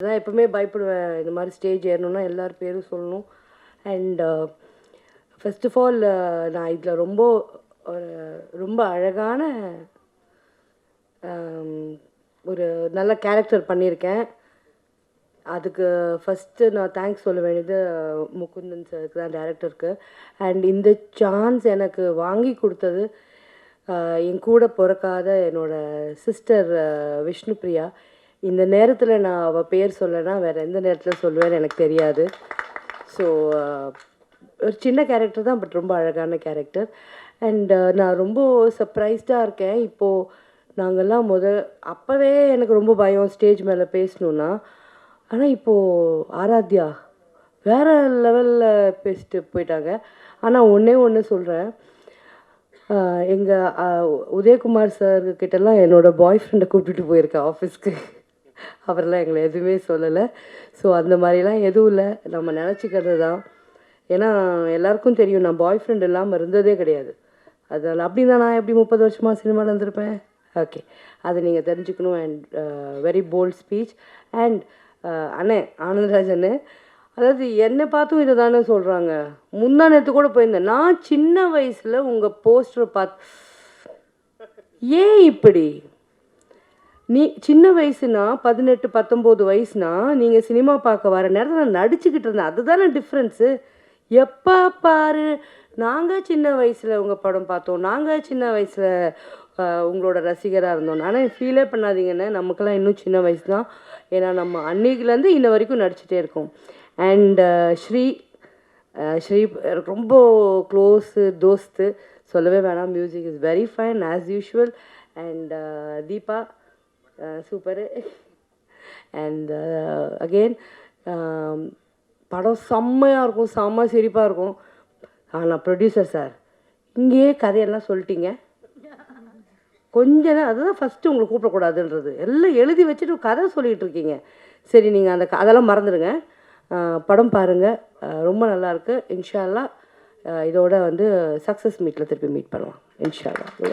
அதான் எப்பவுமே பயப்படுவேன். இந்த மாதிரி ஸ்டேஜ் ஏறணும்னா எல்லார் பேரும் சொல்லணும். அண்ட் ஃபர்ஸ்ட் ஆஃப் ஆல் நான் இதில் ரொம்ப ஒரு ரொம்ப அழகான um, ஒரு நல்ல கேரக்டர் பண்ணியிருக்கேன். அதுக்கு ஃபஸ்ட்டு நான் தேங்க்ஸ் சொல்ல வேண்டியது uh, முகுந்தன் சாருக்கு தான் டேரக்டருக்கு அண்ட் இந்த சான்ஸ் எனக்கு வாங்கி கொடுத்தது uh, என் கூட பிறக்காத என்னோடய சிஸ்டர் uh, விஷ்ணுப்ரியா. இந்த நேரத்தில் நான் அவள் பேர் சொல்லனா வேறு எந்த நேரத்தில் சொல்லுவேன்னு எனக்கு தெரியாது. ஸோ ஒரு சின்ன கேரக்டர் தான் பட் ரொம்ப அழகான கேரக்டர் அண்ட் நான் ரொம்ப சர்ப்ரைஸ்டாக இருக்கேன். இப்போது நாங்கள்லாம் முத அப்போவே எனக்கு ரொம்ப பயம் ஸ்டேஜ் மேலே பேசணுன்னா ஆனால் இப்போது ஆராத்யா வேறு லெவலில் பேசிட்டு போயிட்டாங்க. ஆனால் ஒன்றே ஒன்று சொல்கிறேன் எங்கள் உதயகுமார் சார் கிட்டலாம் என்னோடய பாய் ஃப்ரெண்டை கூப்பிட்டுட்டு போயிருக்கேன் ஆஃபீஸ்க்கு அவரெல்லாம் எங்களை எதுவுமே சொல்லலை. ஸோ அந்த மாதிரிலாம் எதுவும் இல்லை. நம்ம நினச்சிக்கிறது தான். ஏன்னா எல்லாருக்கும் தெரியும் நான் பாய் ஃப்ரெண்ட் இல்லாமல் இருந்ததே கிடையாது. அதனால் அப்படின்னா நான் எப்படி முப்பது வருஷமாக சினிமாவில் இருந்திருப்பேன்? ஓகே அதை நீங்கள் தெரிஞ்சுக்கணும் and very bold speech and அண்ணே ஆனந்தராஜன்னு அதாவது என்னை பார்த்தும் இதை தானே சொல்கிறாங்க முந்தா நேற்று கூட போயிருந்தேன். நான் சின்ன வயசில் உங்கள் போஸ்டரை பார்த்து ஏன் இப்படி? நீ சின்ன வயசுனா பதினெட்டு பத்தொம்போது வயசுனா நீங்கள் சினிமா பார்க்க வர நேரத்தில் நான் நடிச்சுக்கிட்டு இருந்தேன் அதுதானே டிஃப்ரென்ஸு எப்போ பாரு நாங்கள் சின்ன வயசில் உங்கள் படம் பார்த்தோம். நாங்கள் சின்ன வயசில் உங்களோட ரசிகராக இருந்தோம். ஆனால் ஃபீலே பண்ணாதீங்கன்னு நமக்கெல்லாம் இன்னும் சின்ன வயசு தான் ஏன்னா நம்ம அன்னைக்குலேருந்து இன்ன வரைக்கும் நடிச்சிட்டே இருக்கோம். அண்ட் ஸ்ரீ ஸ்ரீ ரொம்ப க்ளோஸு தோஸ்து. சொல்லவே வேணாம். Music is very fine as usual and Deepa super and again படம் செம்மையாக இருக்கும் செம்ம சிரிப்பாக இருக்கும். ஆனால் ப்ரொடியூசர் சார் இங்கேயே கதையெல்லாம் சொல்லிட்டீங்க. கொஞ்ச நேரம் அதுதான் ஃபஸ்ட்டு உங்களை கூப்பிடக்கூடாதுன்றது. எல்லாம் எழுதி வச்சுட்டு கதை சொல்லிகிட்டு இருக்கீங்க. சரி நீங்கள் அந்த க- அதெல்லாம் மறந்துடுங்க. படம் பாருங்கள் ரொம்ப நல்லாயிருக்கு இன்ஷால்லா இதோட வந்து சக்ஸஸ் மீட்டில் திருப்பி மீட் பண்ணுவோம் இன்ஷால்லா.